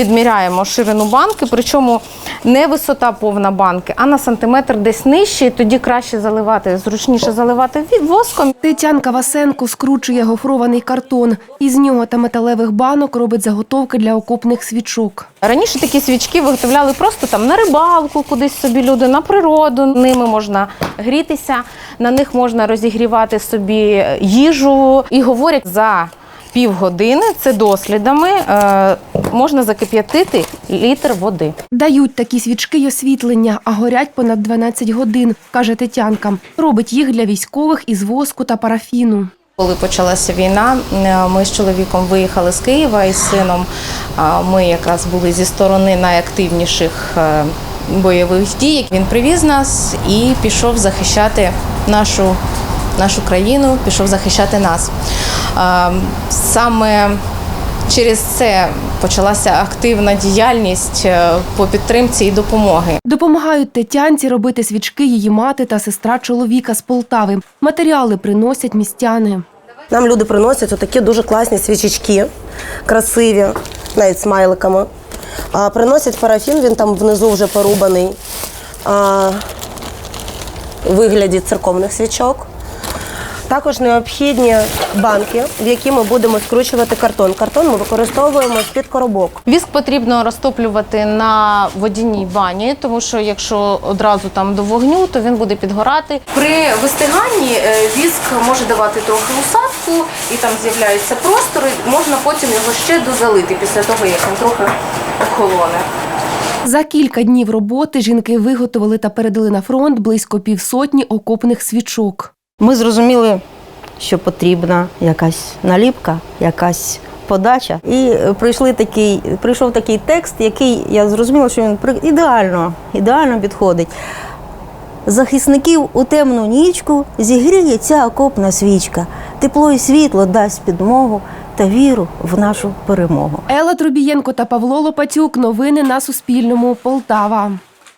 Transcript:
Відміряємо ширину банки, причому не висота повна банки, а на сантиметр десь нижче. І тоді краще заливати, зручніше заливати воском. Тетянка Васенко скручує гофрований картон. Із нього та металевих банок робить заготовки для окопних свічок. Раніше такі свічки виготовляли просто там на рибалку, кудись собі люди на природу. Ними можна грітися, на них можна розігрівати собі їжу. І говорять, за півгодини це дослідами е, можна закип'ятити літр води. Дають такі свічки й освітлення, а горять понад 12 годин, каже Тетянка. Робить їх для військових із воску та парафіну. Коли почалася війна, е, ми з чоловіком виїхали з Києва із сином. Ми якраз були зі сторони найактивніших е, бойових дій. Він привіз нас і пішов захищати нашу, нашу країну, пішов захищати нас. Е, Саме через це почалася активна діяльність е, по підтримці і допомоги. Допомагають Тетянці робити свічки її мати та сестра чоловіка з Полтави. Матеріали приносять містяни. Нам люди приносять отакі дуже класні свічечки, красиві, навіть смайликами. А, приносять парафін, він там внизу вже порубаний а, у вигляді церковних свічок. Також необхідні банки, в які ми будемо скручувати картон. Картон ми використовуємо з-під коробок. Віск потрібно розтоплювати на водяній бані, тому що якщо одразу там до вогню, то він буде підгорати. При вистиганні е, віск може давати трохи усадку, і там з'являються простори. Можна потім його ще дозалити після того, як він трохи охолоне. За кілька днів роботи жінки виготовили та передали на фронт близько півсотні окопних свічок. Ми зрозуміли, що потрібна якась наліпка, якась подача. І прийшли такий, прийшов такий текст, який я зрозуміла, що він ідеально, ідеально підходить. Захисників у темну нічку зігріє ця окопна свічка. Тепло і світло дасть підмогу та віру в нашу перемогу. Елла Трубієнко та Павло Лопатюк. Новини на Суспільному. Полтава.